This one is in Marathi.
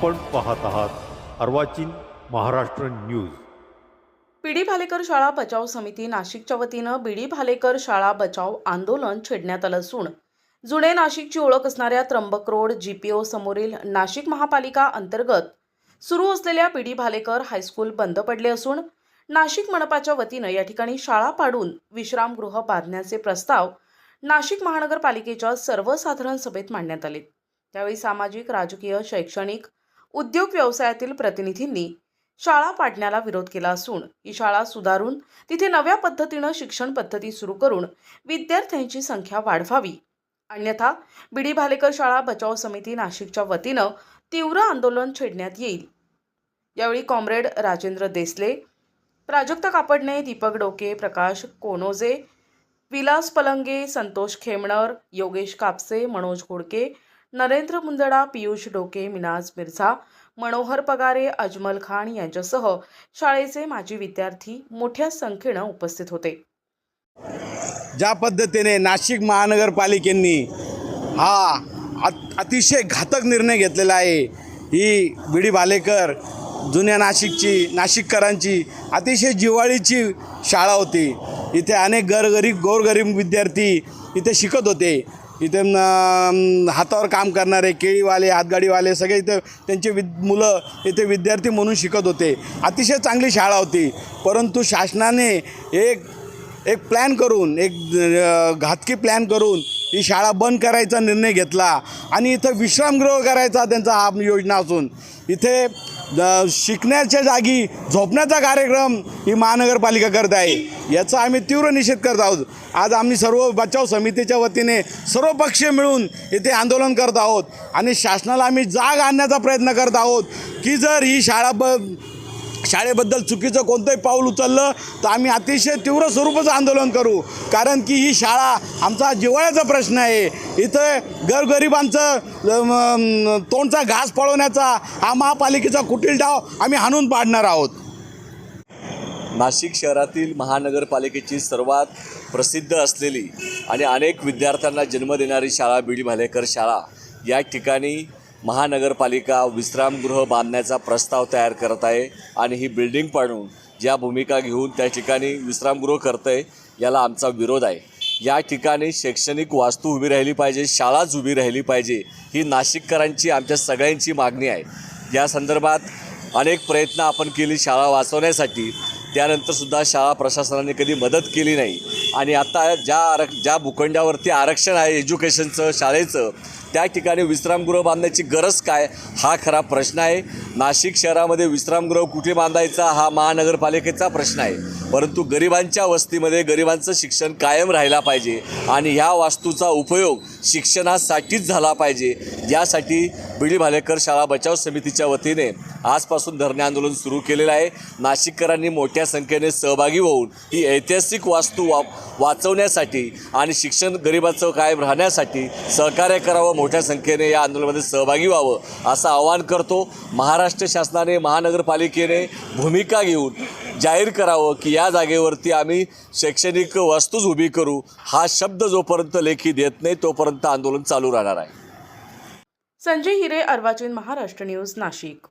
आपण पाहत आहात अर्वाचीन महाराष्ट्र न्यूज. बीडी भालेकर शाळा बचाव समिती नाशिकच्या वतीनं बीडी भालेकर शाळा बचाव आंदोलन छेडण्यात आलं असून जुने नाशिकची ओळख असणाऱ्या Trimbak road G P O समोरील नाशिक महापालिका अंतर्गत सुरू असलेल्या बीडी भालेकर हायस्कूल बंद पडले असून नाशिक मनपाच्या वतीनं या ठिकाणी शाळा पाडून विश्रामगृह बांधण्याचे प्रस्ताव नाशिक महानगरपालिकेच्या सर्वसाधारण सभेत मांडण्यात आले. त्यावेळी सामाजिक राजकीय शैक्षणिक उद्योग व्यवसायातील प्रतिनिधींनी शाळा पाडण्याला विरोध केला असून ही शाळा सुधारून तिथे नव्या पद्धतीनं शिक्षण पद्धती सुरू करून विद्यार्थ्यांची संख्या वाढवावी. अन्यथा बीडी भालेकर शाळा बचाव समिती नाशिकच्या वतीनं तीव्र आंदोलन छेडण्यात येईल. यावेळी कॉम्रेड राजेंद्र देसले प्राजक्ता कापडणे दीपक डोके प्रकाश कोनोजे विलास पलंगे संतोष खेमणर योगेश कापसे मनोज घोडके नरेंद्र मुंदडा पियुष डोके मिनाज मिर्झा मनोहर पगारे अजमल खान यांच्यासह शाळेचे माजी विद्यार्थी मोठ्या संख्येनं उपस्थित होते. ज्या पद्धतीने नाशिक महानगरपालिकेने हा अत- अतिशय घातक निर्णय घेतलेला आहे ही बिडी भालेकर जुन्या नाशिकची नाशिककरांची अतिशय जिव्हाळीची शाळा होती. इथे अनेक गरगरीब गोरगरीब विद्यार्थी इथे शिकत होते. इथे हातावर काम करणारे केळीवाले हातगाडीवाले सगळे इथे त्यांचे विद मुलं इथे विद्यार्थी म्हणून शिकत होते. अतिशय चांगली शाळा होती. परंतु शासनाने एक एक प्लॅन करून एक घातकी प्लॅन करून ही शाळा बंद करायचा निर्णय घेतला. आणि इथं विश्रामगृह करायचा त्यांचा हा योजना असून. इथे शिकण्याच्या जागी झोपण्याचा कार्यक्रम ही महानगरपालिका करत आहे. याचा आम्ही तीव्र निषेध करत आहोत. आज आम्ही सर्व बचाव समितीच्या वतीने सर्व पक्ष मिळून इथे आंदोलन करत आहोत. आणि शासनाला आम्ही जाग आणण्याचा प्रयत्न करत आहोत की जर ही शाळा ब शाळेबद्दल चुकीचं कोणतंही पाऊल उचललं तर आम्ही अतिशय तीव्र स्वरूपाचं आंदोलन करू. कारण की ही शाळा आमचा जिव्हाळ्याचा प्रश्न आहे. इथं गरगरिबांचं तोंडचा घास पळवण्याचा हा महापालिकेचा कुटील डाव आम्ही हाणून पाडणार आहोत. नाशिक शहरातील महानगरपालिकेची सर्वात प्रसिद्ध असलेली आणि अनेक विद्यार्थ्यांना जन्म देणारी शाळा बीडी भालेकर शाळा. या ठिकाणी महानगरपालिका विश्रामगृह बांधण्याचा प्रस्ताव तयार करत आहे आणि ही बिल्डिंग पाडून ज्या भूमिका घेऊन त्या ठिकाणी विश्रामगृह करतं आहे याला आमचा विरोध आहे. या ठिकाणी शैक्षणिक वास्तू उभी राहिली पाहिजे शाळाच उभी राहिली पाहिजे ही नाशिककरांची आमच्या सगळ्यांची मागणी आहे. या संदर्भात अनेक प्रयत्न आपण केली शाळा वाचवण्यासाठी. त्यानंतरसुद्धा शाळा प्रशासनाने कधी मदत केली नाही. आणि आता ज्या आरक ज्या भूखंडावरती आरक्षण आहे एज्युकेशनचं शाळेचं त्या ठिकाणी विश्रामगृह बांधण्याची गरज काय? हा खरा प्रश्न आहे. नाशिक शहरामध्ये विश्रामगृह कुठे बांधायचा? हा महानगरपालिकेचा प्रश्न आहे. परंतु गरिबांच्या वस्तीमध्ये गरिबांचं शिक्षण कायम राहिला पाहिजे आणि ह्या वास्तूचा उपयोग शिक्षणासाठीच झाला पाहिजे. यासाठी बिडी भालेकर शाळा बचाव समितीच्या वतीने आजपासून धरणे आंदोलन सुरू केलेलं आहे. नाशिककरांनी मोठ्या संख्येने सहभागी होऊन ही ऐतिहासिक वास्तू वा वाचवण्यासाठी आणि शिक्षण गरिबाचं कायम राहण्यासाठी सहकार्य करावं मोठ्या संख्येने या आंदोलनामध्ये सहभागी व्हावं असं आवाहन करतो. महाराष्ट्र शासनाने महानगरपालिकेने भूमिका घेऊन जाहीर करावं की या जागेवरती आम्ही शैक्षणिक वास्तूच उभी करू. हा शब्द जोपर्यंत लेखी देत नाही तोपर्यंत आंदोलन चालू राहणार आहे. संजय हिरे अर्वाचीन महाराष्ट्र न्यूज नाशिक.